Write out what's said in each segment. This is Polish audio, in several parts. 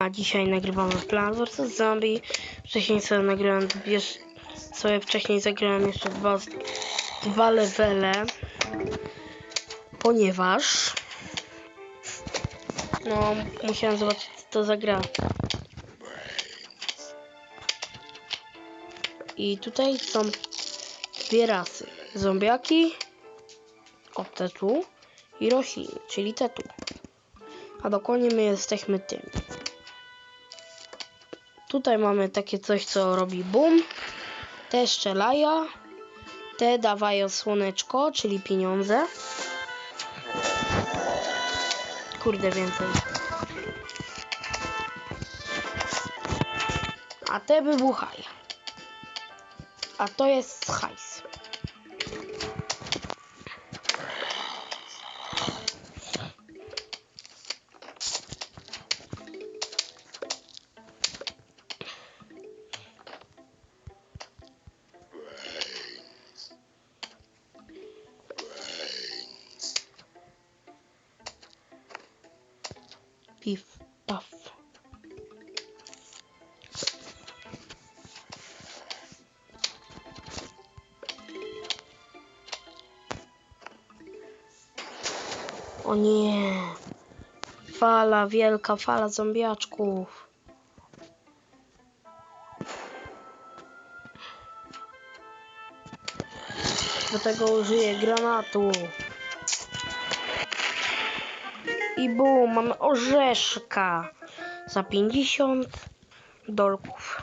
A dzisiaj nagrywamy Plan vs Zombie. Wcześniej sobie nagrałem, wiesz, sobie wcześniej zagrałem jeszcze dwa, dwa levele. Ponieważ no, musiałem zobaczyć co to za gra. I tutaj są dwie rasy. Zombiaki, o te tu i rośliny, czyli te tu. A dokładnie my jesteśmy tym. Tutaj mamy takie coś, co robi boom. Te strzelają. Te dawają słoneczko, czyli pieniądze. Kurde, więcej. A te wybuchają. A to jest hajs. Pif, paf. O nie. Fala, wielka fala zombiaczków. Do tego użyję granatu. I bum, mamy orzeszka za 50 dolków.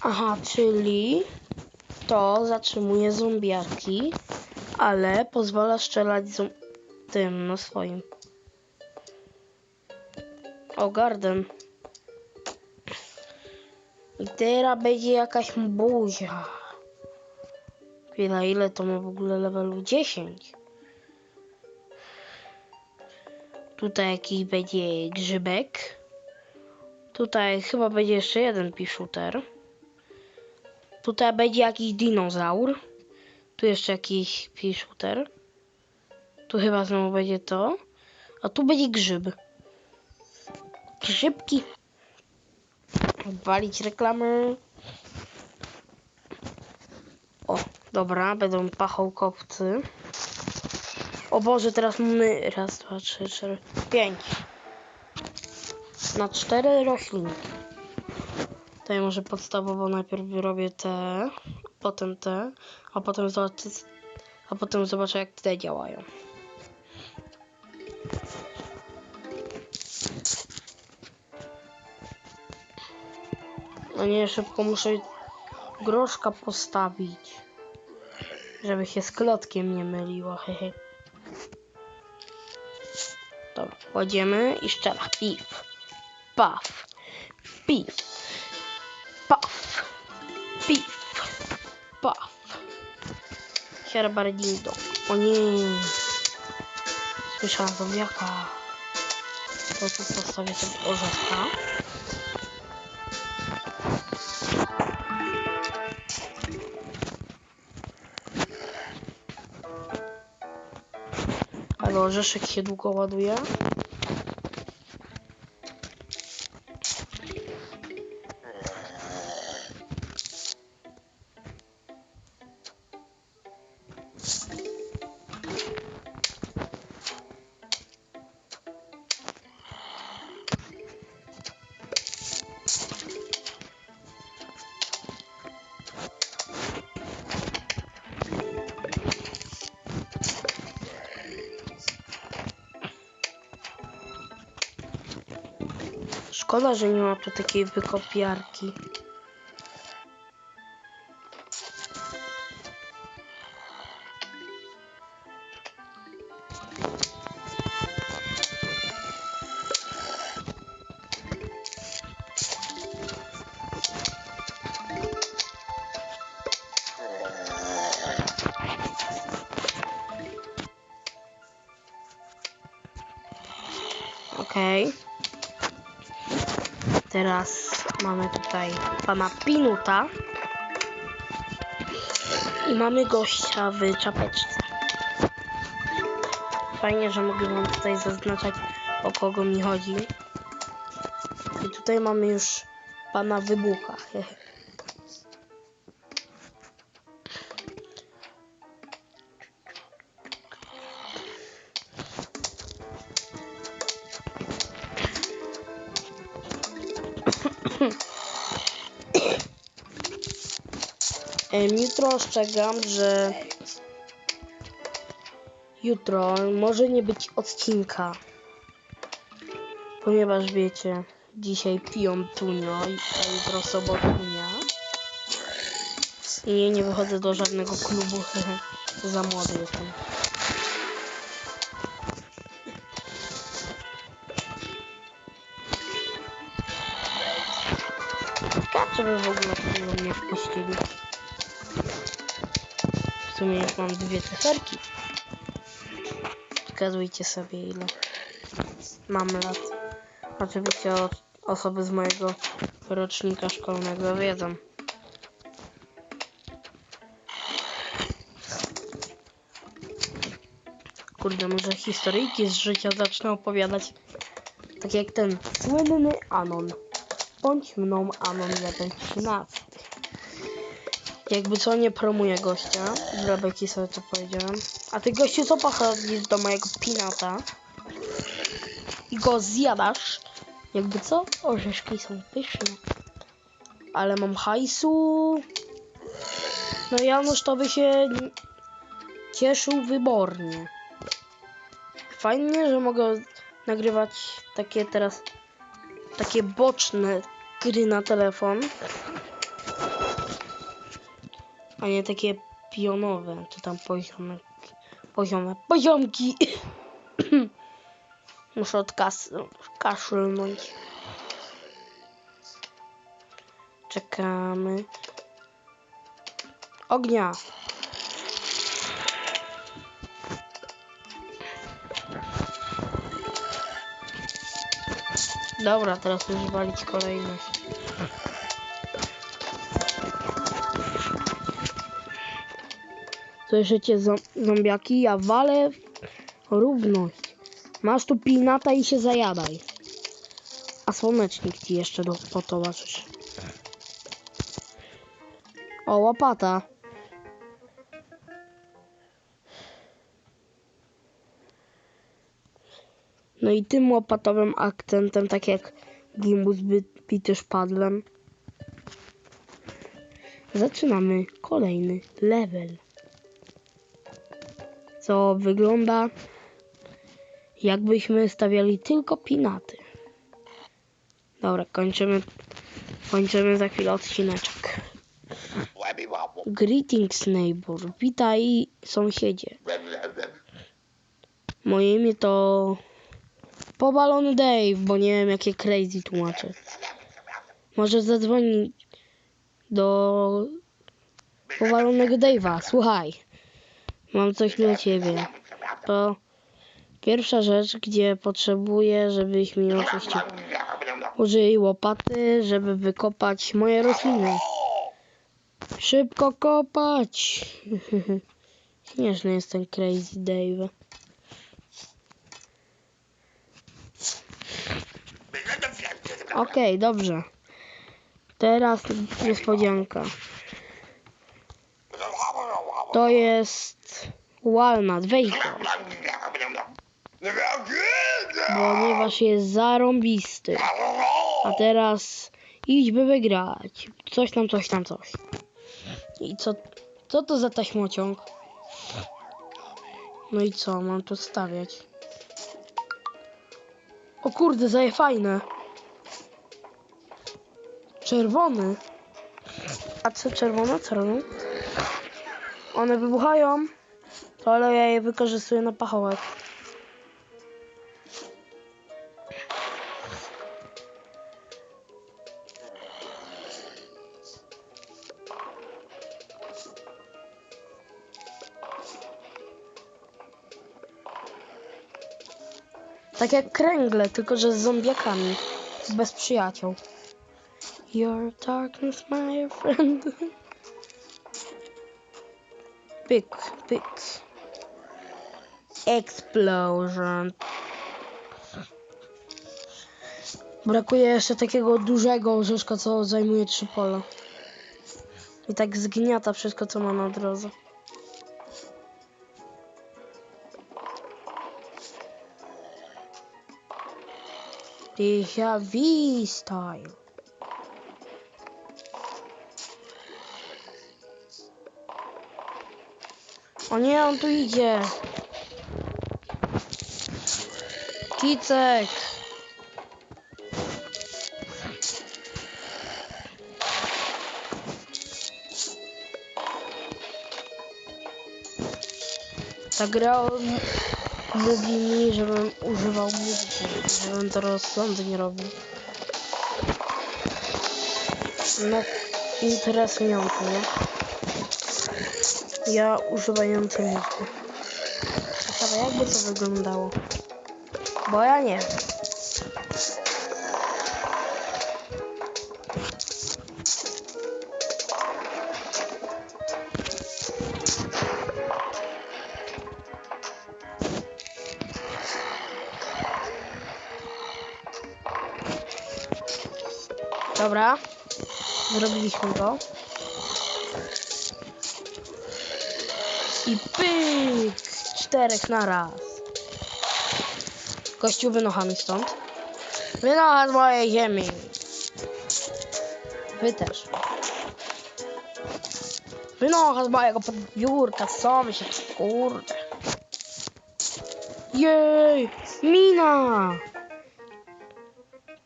Aha, czyli to zatrzymuje zombiaki, ale pozwala strzelać tym, no swoim. O, garden. I teraz będzie jakaś buzia. Chwila, ile to ma w ogóle levelu? 10. Tutaj jakiś będzie grzybek. Tutaj chyba będzie jeszcze jeden piszuter. Tutaj będzie jakiś dinozaur. Tu jeszcze jakiś piszuter. Tu chyba znowu będzie to. A tu będzie grzyb. Grzybki. Walić reklamy. O, dobra, będą pachołkowcy. O Boże, teraz mamy raz, dwa, trzy, cztery, pięć. Na cztery roślinki. Tutaj może podstawowo najpierw robię te, potem te, a potem zobaczę, a potem zobaczę jak te działają. No nie, szybko muszę groszka postawić. Żeby się z klotkiem nie myliło, hehe. Dobra, kładziemy i szczela. Pif, paf, pif, paf, pif, paf. Sierbardindo. O nie. Słyszałam zombiaka. To tu postawię sobie orzeszka. Ale orzeszek się długo ładuje. Szkoda, że nie ma tu takiej wykopiarki. Okej. Teraz mamy tutaj pana Pinuta. I mamy gościa w czapeczce. fajnie, że mogę wam tutaj zaznaczać o kogo mi chodzi. I tutaj mamy już pana wybucha. Jutro ostrzegam, że jutro może nie być odcinka. Ponieważ wiecie, dzisiaj piją tunio, a jutro sobotnia. I nie wychodzę do żadnego klubu, za młody jestem. Kacze by w ogóle mnie wpuścili. W sumie już mam dwie cyferki. Zgadujcie sobie ile mam lat. Oczywiście osoby z mojego rocznika szkolnego wiedzą. Kurde, może historyjki z życia zacznę opowiadać. Tak jak ten słynny Anon. Bądź mną Anon 113. Jakby co nie promuje gościa. Dla sobie to powiedziałem. A ty gościu co pochodzisz do mojego pinata i go zjadasz. Jakby co? Orzeszki są pyszne. Ale mam hajsu. No Janusz to by się cieszył wybornie. Fajnie, że mogę nagrywać takie teraz takie boczne gry na telefon. A nie takie pionowe, czy tam poziome, poziome, poziomki. Muszę odkas kaszlnąć. Czekamy. Ognia. Dobra, teraz już walić kolejność. Słyszycie zo- zombiaki? Ja walę równość. Masz tu pinata i się zajadaj. A słonecznik ci jeszcze do, potowarzysz. O, łopata. No i tym łopatowym akcentem, tak jak gimbus bity szpadlem, zaczynamy kolejny level. Co wygląda jakbyśmy stawiali tylko pinaty. Dobra, kończymy, kończymy za chwilę odcineczek. Greetings neighbor, witaj sąsiedzie. Moje imię to Powalony Dave, bo nie wiem jakie crazy tłumaczę. Może zadzwonić do powalonego Dave'a. Słuchaj, mam coś dla ciebie. To pierwsza rzecz, gdzie potrzebuję, żebyś mi oczywiście użyli łopaty, żeby wykopać moje rośliny. Szybko kopać! Śmieszny jest ten crazy Dave. Okej, dobrze. Teraz niespodzianka. To jest walnut. Weź go, ponieważ jest zarąbisty. A teraz idź by wygrać. Coś tam, coś tam, coś. I co, co to za taśmociąg? No i co, mam tu stawiać? O kurde, zaje fajne. Czerwony. A co czerwone? Co robią? One wybuchają. Ale ja je wykorzystuję na pachołek. Tak jak kręgle, tylko że z zombiakami. Bez przyjaciół. Your darkness, my friend. Pyk, pyk. Explosion. Brakuje jeszcze takiego dużego orzeszka, co zajmuje trzy pola. I tak zgniata wszystko, co ma na drodze. Déjà vu style. O nie, on tu idzie. Kicek. Ta gra mówi mi, żebym używał muzyki, żebym to rozsądnie robił. No, interesujące, nie? Ja używający muzyki. Ciekawe, jakby to wyglądało. Bo ja nie. Dobra. Zrobiliśmy go. I pyk! Czterech na raz. Kościół wynocha mi stąd. Wynocha z mojej ziemi. Wy też. Wynocha z mojego podbiórka. Co się kurde. Jej! Mina!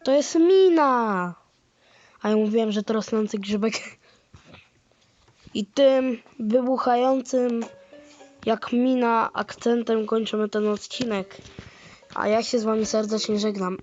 To jest mina! A ja mówiłem, że to rosnący grzybek. I tym wybuchającym jak mina akcentem kończymy ten odcinek. A ja się z wami serdecznie żegnam.